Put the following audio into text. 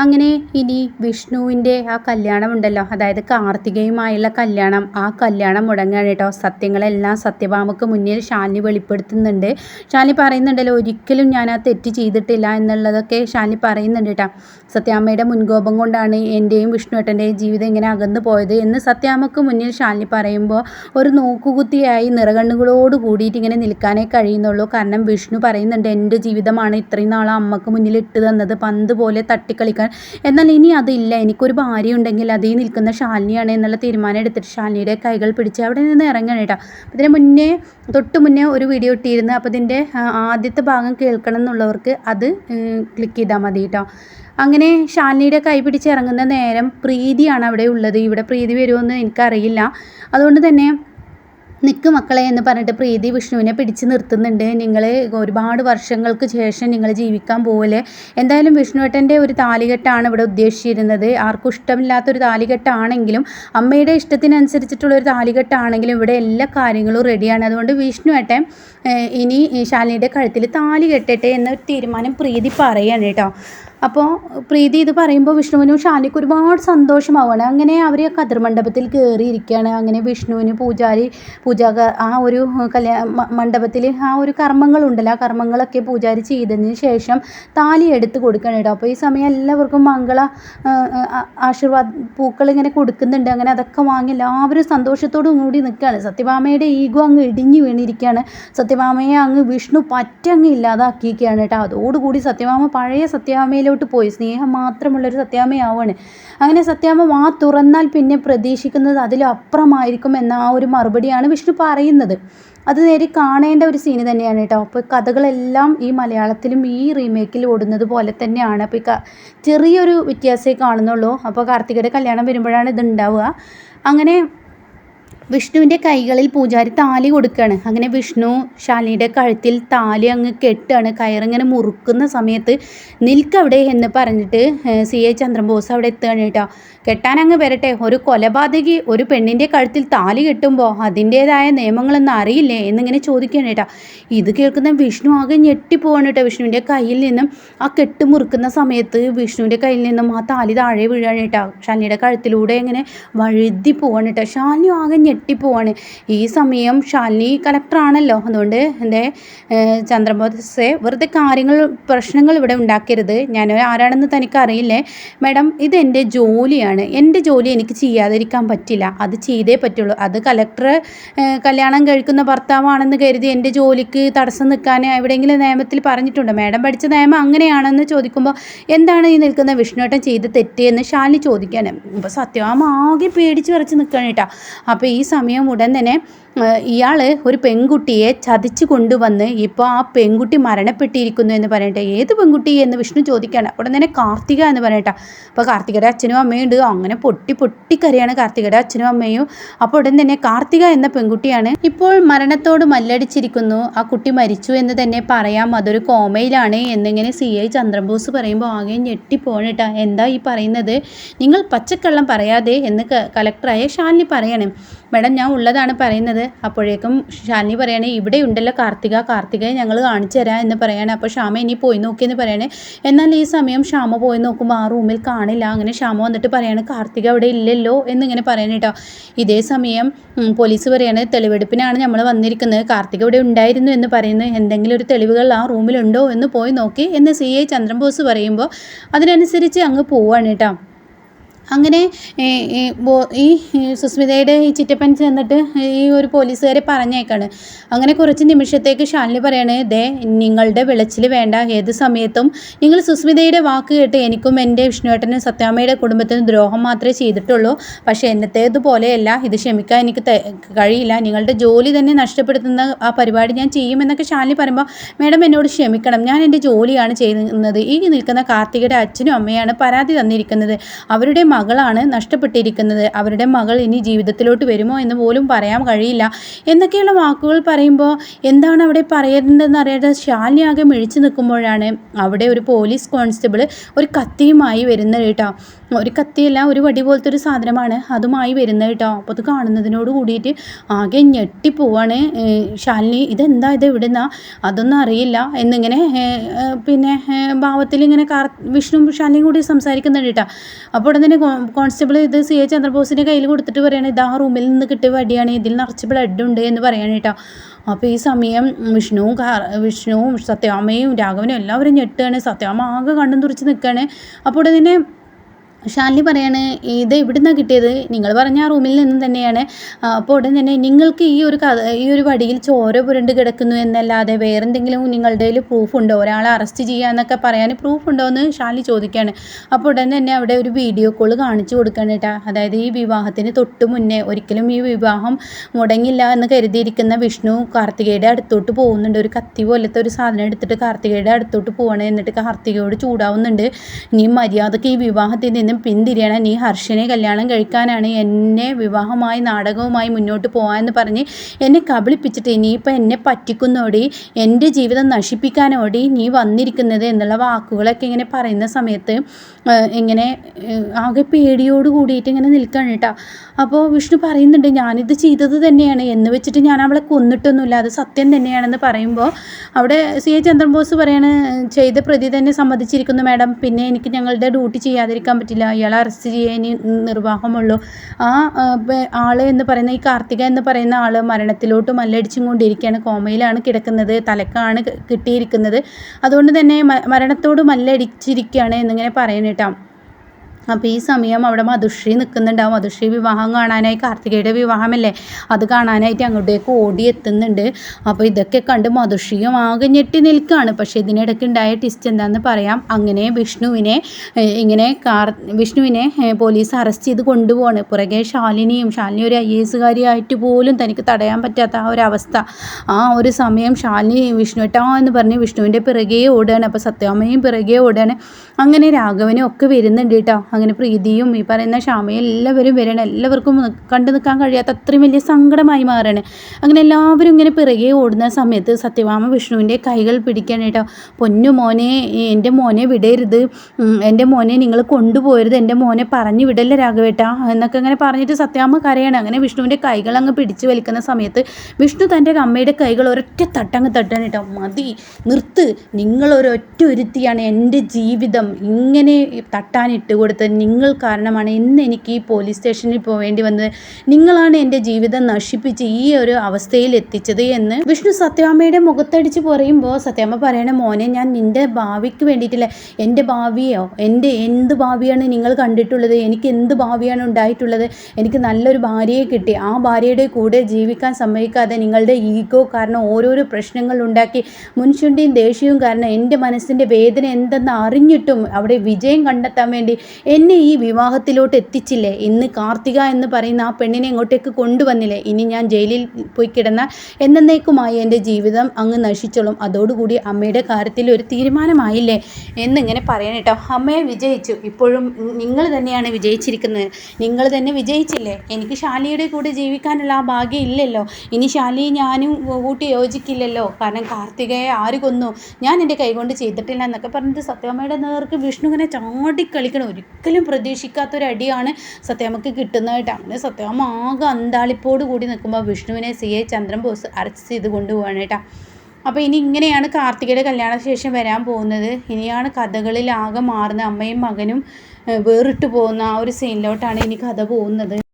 അങ്ങനെ ഇനി വിഷ്ണുവിന്റെ ആ കല്യാണം ഉണ്ടല്ലോ അതായത് കാർത്തികയുമായുള്ള കല്യാണം. ആ കല്യാണം മുടങ്ങുകയാണ് കേട്ടോ. സത്യങ്ങളെല്ലാം സത്യഭാമക്ക് മുന്നിൽ ശാലിനി വെളിപ്പെടുത്തുന്നുണ്ട്. ശാലിനി പറയുന്നുണ്ടല്ലോ ഒരിക്കലും ഞാൻ ആ തെറ്റ് ചെയ്തിട്ടില്ല എന്നുള്ളതൊക്കെ ശാലിനി പറയുന്നുണ്ട് കേട്ടോ. സത്യാമ്മയുടെ മുൻകോപം കൊണ്ടാണ് എന്റെയും വിഷ്ണുവേട്ടന്റെയും ജീവിതം ഇങ്ങനെ അകന്നു പോയത് എന്ന് സത്യാമ്മക്ക് മുന്നിൽ ശാലിനി പറയുമ്പോൾ ഒരു നോക്കുകുത്തിയായി നിറകണ്ണുകളോട് കൂടിയിട്ട് ഇങ്ങനെ നിൽക്കാനേ കഴിയുന്നുള്ളൂ. കാരണം വിഷ്ണു പറയുന്നുണ്ട് എന്റെ ജീവിതമാണ് ഇത്രയും നാൾ അമ്മയ്ക്ക് മുന്നിൽ ഇട്ട് തന്നത്. പന്ത് പോലെ തട്ടിക്കളിക്കാൻ എന്നാൽ ഇനി അതില്ല. എനിക്കൊരു ഭാര്യ ഉണ്ടെങ്കിൽ അതിൽ നിൽക്കുന്ന ശാലിനിയാണ് എന്നുള്ള തീരുമാനം എടുത്തിട്ട് ശാലിനിയുടെ കൈകൾ പിടിച്ച് അവിടെ നിന്ന് ഇറങ്ങണം കേട്ടോ. ഇതിന് മുന്നേ തൊട്ട് മുന്നേ ഒരു വീഡിയോ ഇട്ടിരുന്നു. അപ്പോൾ ഇതിന്റെ ആദ്യത്തെ ഭാഗം കേൾക്കണം എന്നുള്ളവർക്ക് അത് ക്ലിക്ക് ചെയ്താൽ മതി കേട്ടോ. അങ്ങനെ ശാലിനിയുടെ കൈ പിടിച്ച് ഇറങ്ങുന്ന നേരം പ്രീതിയാണ് അവിടെ ഉള്ളത്. ഇവിടെ പ്രീതി വരുമോ എനിക്കറിയില്ല. അതുകൊണ്ട് തന്നെ നിക്ക് മക്കളെ എന്ന് പറഞ്ഞിട്ട് പ്രീതി വിഷ്ണുവിനെ പിടിച്ച് നിർത്തുന്നുണ്ട്. നിങ്ങൾ ഒരുപാട് വർഷങ്ങൾക്ക് ശേഷം നിങ്ങൾ ജീവിക്കാൻ പോകല്ലേ എന്തായാലും വിഷ്ണുവേട്ടന്റെ ഒരു താലികെട്ടാണ് ഇവിടെ ഉദ്ദേശിച്ചിരുന്നത്. ആർക്കും ഇഷ്ടമില്ലാത്തൊരു താലികെട്ടാണെങ്കിലും അമ്മയുടെ ഇഷ്ടത്തിനനുസരിച്ചിട്ടുള്ള ഒരു താലികെട്ടാണെങ്കിലും ഇവിടെ എല്ലാ കാര്യങ്ങളും റെഡിയാണ് അതുകൊണ്ട് വിഷ്ണുവേട്ടൻ ഇനി ശാലിനിയുടെ കഴുത്തിൽ താലി കെട്ടട്ടെ എന്ന തീരുമാനം പ്രീതി പറയാണ് കേട്ടോ. അപ്പോൾ പ്രീതി ഇത് പറയുമ്പോൾ വിഷ്ണുവിനും ഷാനിക്ക് ഒരുപാട് സന്തോഷമാവുകയാണ്. അങ്ങനെ അവർ കതിർ മണ്ഡപത്തിൽ കയറിയിരിക്കുകയാണ് അങ്ങനെ വിഷ്ണുവിന് പൂജാരി പൂജാ ആ ഒരു കല്യാണ മണ്ഡപത്തിൽ ആ ഒരു കർമ്മങ്ങളുണ്ടല്ലോ. ആ കർമ്മങ്ങളൊക്കെ പൂജാരി ചെയ്തതിന് ശേഷം താലി എടുത്ത് കൊടുക്കണം കേട്ടോ. അപ്പോൾ ഈ സമയം എല്ലാവർക്കും മംഗള ആശീർവാദ പൂക്കൾ ഇങ്ങനെ കൊടുക്കുന്നുണ്ട്. അങ്ങനെ അതൊക്കെ വാങ്ങി എല്ലാവരും സന്തോഷത്തോടും കൂടി നിൽക്കുകയാണ്. സത്യഭാമയുടെ ഈഗോ അങ്ങ് ഇടിഞ്ഞു വീണിരിക്കുകയാണ്. സത്യഭാമയെ അങ്ങ് വിഷ്ണു പറ്റങ്ങ് ഇല്ലാതാക്കിയിരിക്കുകയാണ് കേട്ടോ. അതോടുകൂടി സത്യഭാമ പഴയ സത്യഭാമയിൽ സത്യഭാമയിലോട്ട് പോയി. സ്നേഹം മാത്രമുള്ളൊരു സത്യാമ്മയാവാണ് അങ്ങനെ സത്യാമ്മ വാ തുറന്നാൽ പിന്നെ പ്രതീക്ഷിക്കുന്നത് അതിലപ്പുറമായിരിക്കും എന്ന ആ ഒരു മറുപടിയാണ് വിഷ്ണു പറയുന്നത്. അത് നേരെ കാണേണ്ട ഒരു സീന് തന്നെയാണ് കേട്ടോ. അപ്പോൾ കഥകളെല്ലാം ഈ മലയാളത്തിലും ഈ റീമേക്കിൽ ഓടുന്നത് പോലെ തന്നെയാണ്. അപ്പോൾ ഈ ചെറിയൊരു വ്യത്യാസമേ കാണുന്നുള്ളൂ. അപ്പോൾ കാർത്തികയുടെ കല്യാണം വരുമ്പോഴാണ് ഇത് ഉണ്ടാവുക. അങ്ങനെ വിഷ്ണുവിന്റെ കൈകളിൽ പൂജാരി താലി കൊടുക്കുകയാണ് അങ്ങനെ വിഷ്ണു ശാലിനിയുടെ കഴുത്തിൽ താലി അങ്ങ് കെട്ടാണ്. കയറിങ്ങനെ മുറുക്കുന്ന സമയത്ത് നിൽക്കവിടെ എന്ന് പറഞ്ഞിട്ട് സി എ ചന്ദ്രബോസ് അവിടെ എത്തുകയാണ് കേട്ടോ. കെട്ടാൻ അങ്ങ് വരട്ടെ. ഒരു കൊലപാതകി ഒരു പെണ്ണിന്റെ കഴുത്തിൽ താലി കെട്ടുമ്പോൾ അതിന്റേതായ നിയമങ്ങളൊന്നും അറിയില്ലേ എന്നിങ്ങനെ ചോദിക്കുകയാണ് കേട്ടോ. ഇത് കേൾക്കുന്ന വിഷ്ണു ആകെ ഞെട്ടിപ്പോവാണ് കേട്ടോ. വിഷ്ണുവിന്റെ കയ്യിൽ നിന്നും ആ കെട്ട് മുറുക്കുന്ന സമയത്ത് വിഷ്ണുവിന്റെ കയ്യിൽ നിന്നും ആ താലി താഴെ വീഴാണ് കേട്ടോ. ശാലിനിയുടെ കഴുത്തിലൂടെ ഇങ്ങനെ വഴുതി പോവാണ് കേട്ടോ. ശാലിനി ആകെ ഞെട്ടിപ്പോവാണ് ഈ സമയം ശാലിനി കലക്ടറാണല്ലോ. അതുകൊണ്ട് എന്റെ ചന്ദ്രബോധസെ വെറുതെ കാര്യങ്ങൾ പ്രശ്നങ്ങൾ ഇവിടെ ഉണ്ടാക്കരുത്. ഞാൻ ആരാണെന്ന് തനിക്ക് അറിയില്ലേ മാഡം ഇത് എന്റെ ജോലിയാണ്. എന്റെ ജോലി എനിക്ക് ചെയ്യാതിരിക്കാൻ പറ്റില്ല. അത് ചെയ്തേ പറ്റുള്ളൂ. അത് കലക്ടർ കല്യാണം കഴിക്കുന്ന ഭർത്താവാണെന്ന് കരുതി എന്റെ ജോലിക്ക് തടസ്സം നിൽക്കാൻ എവിടെയെങ്കിലും നിയമത്തിൽ പറഞ്ഞിട്ടുണ്ടോ. മാഡം പഠിച്ച നിയമം അങ്ങനെയാണെന്ന് ചോദിക്കുമ്പോൾ എന്താണ് ഈ നിൽക്കുന്ന വിഷ്ണുവേട്ടൻ ചെയ്ത് തെറ്റിയെന്ന് ശാലിനി ചോദിക്കാൻ അപ്പോൾ സത്യമാമ ആകെ പേടിച്ച് വരച്ച് നിൽക്കണം കേട്ടോ. അപ്പോൾ ഈ സമയം ഉടൻ തന്നെ ഇയാൾ ഒരു പെൺകുട്ടിയെ ചതിച്ചു കൊണ്ടുവന്ന് ഇപ്പോൾ ആ പെൺകുട്ടി മരണപ്പെട്ടിരിക്കുന്നു എന്ന് പറയട്ടെ. ഏത് പെൺകുട്ടി എന്ന് വിഷ്ണു ചോദിക്കുകയാണ്. ഉടൻ തന്നെ കാർത്തിക എന്ന് പറയട്ടെ. അപ്പോൾ കാർത്തികയുടെ അച്ഛനും അമ്മയും ഉണ്ട്. അങ്ങനെ പൊട്ടി പൊട്ടിക്കരയാണ് കാർത്തികയുടെ അച്ഛനും അമ്മയും. അപ്പോൾ ഉടൻ തന്നെ കാർത്തിക എന്ന പെൺകുട്ടിയാണ് ഇപ്പോൾ മരണത്തോട് മല്ലടിച്ചിരിക്കുന്നു. ആ കുട്ടി മരിച്ചു എന്ന് തന്നെ പറയാം. അതൊരു കോമയിലാണ് എന്നിങ്ങനെ സി ഐ ചന്ദ്രബോസ് പറയുമ്പോൾ ആകെ ഞെട്ടിപ്പോണേട്ടാ എന്താ ഈ പറയുന്നത്? നിങ്ങൾ പച്ചക്കള്ളം പറയാതെ എന്ന് കലക്ടറായ ഷാലിനി പറയണം. മേഡം ഞാൻ ഉള്ളതാണ് പറയുന്നത്. അപ്പോഴേക്കും ഷാലിനി പറയണേ ഇവിടെ ഉണ്ടല്ലോ കാർത്തിക കാർത്തികയെ ഞങ്ങൾ കാണിച്ചു തരാം എന്ന് പറയണേ. അപ്പോൾ ഷാമ ഇനി പോയി നോക്കിയെന്ന് പറയണേ. എന്നാൽ ഈ സമയം ഷാമ പോയി നോക്കുമ്പോൾ ആ റൂമിൽ കാണില്ല. അങ്ങനെ ഷാമ വന്നിട്ട് പറയാണ് കാർത്തിക അവിടെ ഇല്ലല്ലോ എന്നിങ്ങനെ പറയണേ കേട്ടോ ഇതേ സമയം പോലീസ് പറയാണ് തെളിവെടുപ്പിനാണ് നമ്മൾ വന്നിരിക്കുന്നത്. കാർത്തിക ഇവിടെ ഉണ്ടായിരുന്നു എന്ന് പറയുന്നത് എന്തെങ്കിലും ഒരു തെളിവുകൾ ആ റൂമിലുണ്ടോ എന്ന് പോയി നോക്കി എന്ന് സി ഐ ചന്ദ്രബോസ് പറയുമ്പോൾ അതിനനുസരിച്ച് അങ്ങ് പോവാണ് കേട്ടോ അങ്ങനെ ഈ സുസ്മിതയുടെ ഈ ചിറ്റപ്പൻ ചെന്നിട്ട് ഈ ഒരു പോലീസുകാരെ പറഞ്ഞേക്കാണ്. അങ്ങനെ കുറച്ച് നിമിഷത്തേക്ക് ശാലിനി പറയാണ് ദേ നിങ്ങളുടെ വിളച്ചിൽ വേണ്ട. ഏത് സമയത്തും നിങ്ങൾ സുസ്മിതയുടെ വാക്ക് കേട്ട് എനിക്കും എന്റെ വിഷ്ണുവേട്ടനും സത്യാമ്മയുടെ കുടുംബത്തിനും ദ്രോഹം മാത്രമേ ചെയ്തിട്ടുള്ളൂ. പക്ഷേ എന്നത്തേതുപോലെയല്ല ഇത് ക്ഷമിക്കാൻ എനിക്ക് കഴിയില്ല. നിങ്ങളുടെ ജോലി തന്നെ നഷ്ടപ്പെടുത്തുന്ന ആ പരിപാടി ഞാൻ ചെയ്യുമെന്നൊക്കെ ശാലിനി പറയുമ്പോൾ മേഡം എന്നോട് ക്ഷമിക്കണം. ഞാൻ എന്റെ ജോലിയാണ് ചെയ്യുന്നത്. ഈ നിൽക്കുന്ന കാർത്തികയുടെ അച്ഛനും അമ്മയാണ് പരാതി തന്നിരിക്കുന്നത്. അവരുടെ മകളാണ് നഷ്ടപ്പെട്ടിരിക്കുന്നത്. അവരുടെ മകൾ ഇനി ജീവിതത്തിലോട്ട് വരുമോ എന്ന് പോലും പറയാൻ കഴിയില്ല. എന്നൊക്കെയുള്ള വാക്കുകൾ പറയുമ്പോൾ എന്താണ് അവിടെ പറയേണ്ടതെന്ന് അറിയാതെ ശാലിനി ആകെ മിഴിച്ചു നിൽക്കുമ്പോഴാണ് അവിടെ ഒരു പോലീസ് കോൺസ്റ്റബിൾ ഒരു കത്തിയുമായി വരുന്നത് കേട്ടോ. ഒരു കത്തിയല്ല ഒരു വടി പോലത്തെ ഒരു സാധനമാണ് അതുമായി വരുന്നത് കേട്ടോ. അപ്പോൾ അത് കാണുന്നതിനോട് കൂടിയിട്ട് ആകെ ഞെട്ടിപ്പോവാണ് ശാലിനി. ഇതെന്താ ഇത് എവിടുന്നാ അതൊന്നും അറിയില്ല എന്നിങ്ങനെ പിന്നെ ഭാവത്തിൽ ഇങ്ങനെ കാർ വിഷ്ണു ശാലിനിയും കൂടി സംസാരിക്കുന്നുണ്ട് കേട്ടോ. അപ്പോൾ ഉടനെ കോൺസ്റ്റബിൾ ഇത് സി എ ചന്ദ്രബോസിന്റെ കയ്യിൽ കൊടുത്തിട്ട് പറയാണ് ഇത് ആ റൂമിൽ നിന്ന് കിട്ടിയ വടിയാണ് ഇതിൽ നിറച്ച് ബ്ലഡ് ഉണ്ട് എന്ന് പറയാണ് കേട്ടോ. അപ്പോൾ ഈ സമയം വിഷ്ണുവും വിഷ്ണുവും സത്യാമയും രാഘവനും എല്ലാവരും ഞെട്ടുകയാണ്. സത്യാമ ആകെ കണ്ടും തുറിച്ച് നിൽക്കുകയാണ്. അപ്പോൾ ഉടനെ ഷാലിനി പറയാണ് ഇത് എവിടുന്നാണ് കിട്ടിയത്? നിങ്ങൾ പറഞ്ഞ ആ റൂമിൽ നിന്ന് തന്നെയാണ്. അപ്പോൾ ഉടൻ തന്നെ നിങ്ങൾക്ക് ഈ ഒരു കഥ ഈ ഒരു വടിയിൽ ചോര പുരണ്ട് കിടക്കുന്നു എന്നല്ലാതെ വേറെന്തെങ്കിലും നിങ്ങളുടെ കയ്യിൽ പ്രൂഫ് ഉണ്ടോ? ഒരാളെ അറസ്റ്റ് ചെയ്യാന്നൊക്കെ പറയാൻ പ്രൂഫ് ഉണ്ടോ എന്ന് ഷാലിനി ചോദിക്കുകയാണ്. അപ്പോൾ ഉടൻ തന്നെ അവിടെ ഒരു വീഡിയോ കോൾ കാണിച്ചു കൊടുക്കുകയാണ് കേട്ടോ അതായത് ഈ വിവാഹത്തിന് തൊട്ട് മുന്നേ ഒരിക്കലും ഈ വിവാഹം മുടങ്ങില്ല എന്ന് കരുതിയിരിക്കുന്ന വിഷ്ണു കാർത്തികയുടെ അടുത്തോട്ട് പോകുന്നുണ്ട്. ഒരു കത്തി പോലത്തെ ഒരു സാധനം എടുത്തിട്ട് കാർത്തികയുടെ അടുത്തോട്ട് പോവാണ്. എന്നിട്ട് കാർത്തികയോട് ചൂടാവുന്നുണ്ട്. നീ മര്യാദയ്ക്ക് ഈ വിവാഹത്തിൽ നിന്ന് നിന്നും പിന്തിരിയണം. നീ ഹർഷനെ കല്യാണം കഴിക്കാനാണ് എന്നെ വിവാഹമായി നാടകവുമായി മുന്നോട്ട് പോകാമെന്ന് പറഞ്ഞ് എന്നെ കബളിപ്പിച്ചിട്ട് ഇനിയിപ്പോൾ എന്നെ പറ്റിക്കുന്നോടി എന്റെ ജീവിതം നശിപ്പിക്കാനോടി നീ വന്നിരിക്കുന്നത് എന്നുള്ള വാക്കുകളൊക്കെ ഇങ്ങനെ പറയുന്ന സമയത്ത് ഇങ്ങനെ ആകെ പേടിയോട് കൂടിയിട്ട് ഇങ്ങനെ നിൽക്കുകയാണ് കേട്ടോ അപ്പോൾ വിഷ്ണു പറയുന്നുണ്ട് ഞാനിത് ചെയ്തത് തന്നെയാണ്. എന്ന് വെച്ചിട്ട് ഞാൻ അവളെ കൊന്നിട്ടൊന്നുമില്ല. അത് സത്യം തന്നെയാണെന്ന് പറയുമ്പോൾ അവിടെ സി. എ. ചന്ദ്രബോസ് പറയാണ് ചെയ്ത പ്രതി തന്നെ സമ്മതിച്ചിരിക്കുന്നു മാഡം. പിന്നെ എനിക്ക് ഞങ്ങളുടെ ഡ്യൂട്ടി ചെയ്യാതിരിക്കാൻ പറ്റില്ല. ഇയാളെ അറസ്റ്റ് ചെയ്യാൻ നിർവാഹമുള്ളൂ. ആ ആൾ എന്ന് പറയുന്ന ഈ കാർത്തിക എന്ന് പറയുന്ന ആൾ മരണത്തിലോട്ട് മല്ലടിച്ചും കൊണ്ടിരിക്കുകയാണ് കോമയിലാണ് കിടക്കുന്നത്. തലക്കാണ് കിട്ടിയിരിക്കുന്നത്. അതുകൊണ്ട് തന്നെ മരണത്തോട് മല്ലടിച്ചിരിക്കുകയാണ് എന്നിങ്ങനെ പറയുന്നത് பண்ணிட்டான் അപ്പോൾ ഈ സമയം അവിടെ മധുശ്രീ നിൽക്കുന്നുണ്ടാവും മധുശ്രീ വിവാഹം കാണാനായി കാർത്തികയുടെ വിവാഹമല്ലേ? അത് കാണാനായിട്ട് അങ്ങോട്ടേക്ക് ഓടി എത്തുന്നുണ്ട് അപ്പോൾ ഇതൊക്കെ കണ്ട് മധുഷിയും ആകെ ഞെട്ടി നിൽക്കുകയാണ്. പക്ഷേ ഇതിനിടയ്ക്ക് ഉണ്ടായ ടിസ്റ്റ് എന്താണെന്ന് പറയാം. അങ്ങനെ വിഷ്ണുവിനെ ഇങ്ങനെ കാർ വിഷ്ണുവിനെ പോലീസ് അറസ്റ്റ് ചെയ്ത് കൊണ്ടുപോവാണ്. പുറകെ ശാലിനിയും ശാലിനി ഒരു ഐ എസുകാരിയായിട്ട് പോലും തനിക്ക് തടയാൻ പറ്റാത്ത ആ ഒരു അവസ്ഥ. ആ ഒരു സമയം ശാലിനി വിഷ്ണുവിട്ടാ എന്ന് പറഞ്ഞ് വിഷ്ണുവിന്റെ പിറകെ ഓടുകയാണ്. അപ്പോൾ സത്യാമ്മയും പിറകെ ഓടുകയാണ്. അങ്ങനെ രാഘവനും ഒക്കെ വരുന്നുണ്ട് കേട്ടോ അങ്ങനെ പ്രീതിയും ഈ പറയുന്ന ക്ഷാമയും എല്ലാവരും വരണം. എല്ലാവർക്കും കണ്ടു നിൽക്കാൻ കഴിയാത്ത അത്രയും വലിയ സങ്കടമായി മാറാണ്. അങ്ങനെ എല്ലാവരും ഇങ്ങനെ പിറകെ ഓടുന്ന സമയത്ത് സത്യഭാമ വിഷ്ണുവിന്റെ കൈകൾ പിടിക്കാൻ കേട്ടോ. പൊന്നു മോനെ എന്റെ മോനെ വിടരുത്. എന്റെ മോനെ നിങ്ങൾ കൊണ്ടുപോയരുത് എന്റെ മോനെ പറഞ്ഞു വിടല്ല രാഘവേട്ട? എന്നൊക്കെ അങ്ങനെ പറഞ്ഞിട്ട് സത്യാമ്മ കരയാണ്. അങ്ങനെ വിഷ്ണുവിന്റെ കൈകൾ അങ്ങ് പിടിച്ചു വലിക്കുന്ന സമയത്ത് വിഷ്ണു തന്റെ അമ്മയുടെ കൈകൾ ഒരൊറ്റ തട്ടങ്ങ് തട്ടാൻ കേട്ടോ. മതി നിർത്ത്. നിങ്ങളൊരൊറ്റ ഒരുത്തിയാണ് എന്റെ ജീവിതം. ഇങ്ങനെ തട്ടാനിട്ട് കൊടുത്ത് കൊടുത്ത് നിങ്ങൾ കാരണമാണ്. ഇന്ന് എനിക്ക് ഈ പോലീസ് സ്റ്റേഷനിൽ പോവേണ്ടി വന്നത്. നിങ്ങളാണ് എന്റെ ജീവിതം നശിപ്പിച്ച് ഈ ഒരു അവസ്ഥയിൽ എത്തിച്ചത് എന്ന് വിഷ്ണു സത്യാമ്മയുടെ മുഖത്തടിച്ച് പറയുമ്പോൾ സത്യാമ്മ പറയണ മോനെ ഞാൻ നിന്റെ ഭാവിക്ക് വേണ്ടിയിട്ടില്ല. എന്റെ ഭാവിയോ? എന്റെ എന്ത് ഭാവിയാണ് നിങ്ങൾ കണ്ടിട്ടുള്ളത്? എനിക്ക് എന്ത് ഭാവിയാണ് ഉണ്ടായിട്ടുള്ളത്? എനിക്ക് നല്ലൊരു ഭാര്യയെ കിട്ടി. ആ ഭാര്യയുടെ കൂടെ ജീവിക്കാൻ സമ്മതിക്കാതെ നിങ്ങളുടെ ഈഗോ കാരണം ഓരോരോ പ്രശ്നങ്ങൾ ഉണ്ടാക്കി. മുൻഷുണ്ടിയും ദേഷ്യവും കാരണം എന്റെ മനസ്സിന്റെ വേദന എന്തെന്ന് അറിഞ്ഞിട്ടും അവിടെ വിജയം കണ്ടെത്താൻ വേണ്ടി എന്നെ ഈ വിവാഹത്തിലോട്ട് എത്തിച്ചില്ലേ? ഇന്ന് കാർത്തിക എന്ന് പറയുന്ന ആ പെണ്ണിനെ ഇങ്ങോട്ടേക്ക് കൊണ്ടുവന്നില്ലേ? ഇനി ഞാൻ ജയിലിൽ പോയി കിടന്ന എന്നേക്കുമായി എന്റെ ജീവിതം അങ്ങ് നശിച്ചോളും. അതോടുകൂടി അമ്മയുടെ കാര്യത്തിൽ ഒരു തീരുമാനമായില്ലേ? എന്നിങ്ങനെ പറയണം കേട്ടോ. അമ്മയെ വിജയിച്ചു. ഇപ്പോഴും നിങ്ങൾ തന്നെയാണ് വിജയിച്ചിരിക്കുന്നത്. നിങ്ങൾ തന്നെ വിജയിച്ചില്ലേ? എനിക്ക് ശാലിയുടെ കൂടെ ജീവിക്കാനുള്ള ആ ഭാഗ്യം ഇല്ലല്ലോ. ഇനി ശാലി ഞാനും കൂട്ടി യോജിക്കില്ലല്ലോ. കാരണം കാർത്തികയെ ആര് കൊന്നു? ഞാൻ എന്റെ കൈകൊണ്ട് ചെയ്തിട്ടില്ല എന്നൊക്കെ പറഞ്ഞിട്ട് സത്യമ്മയുടെ നേർക്ക് വിഷ്ണു ഇങ്ങനെ ചാടിക്കളിക്കണം. ഒരു ഒരിക്കലും പ്രതീക്ഷിക്കാത്തൊരടിയാണ് സത്യാമ്മക്ക് കിട്ടുന്നതായിട്ട്. അങ്ങനെ സത്യാമ്മ ആകെ അന്താളിപ്പോട് കൂടി നിൽക്കുമ്പോൾ വിഷ്ണുവിനെ C A Chandran Bose arrest ചെയ്ത് കൊണ്ടുപോവാണ് കേട്ടോ. അപ്പോൾ ഇനി ഇങ്ങനെയാണ് കാർത്തികയുടെ കല്യാണശേഷം വരാൻ പോകുന്നത്. ഇനിയാണ് കഥകളിൽ ആകെ മാറുന്ന അമ്മയും മകനും വേറിട്ട് പോകുന്ന ആ ഒരു സീനിലോട്ടാണ് ഇനി കഥ പോകുന്നത്.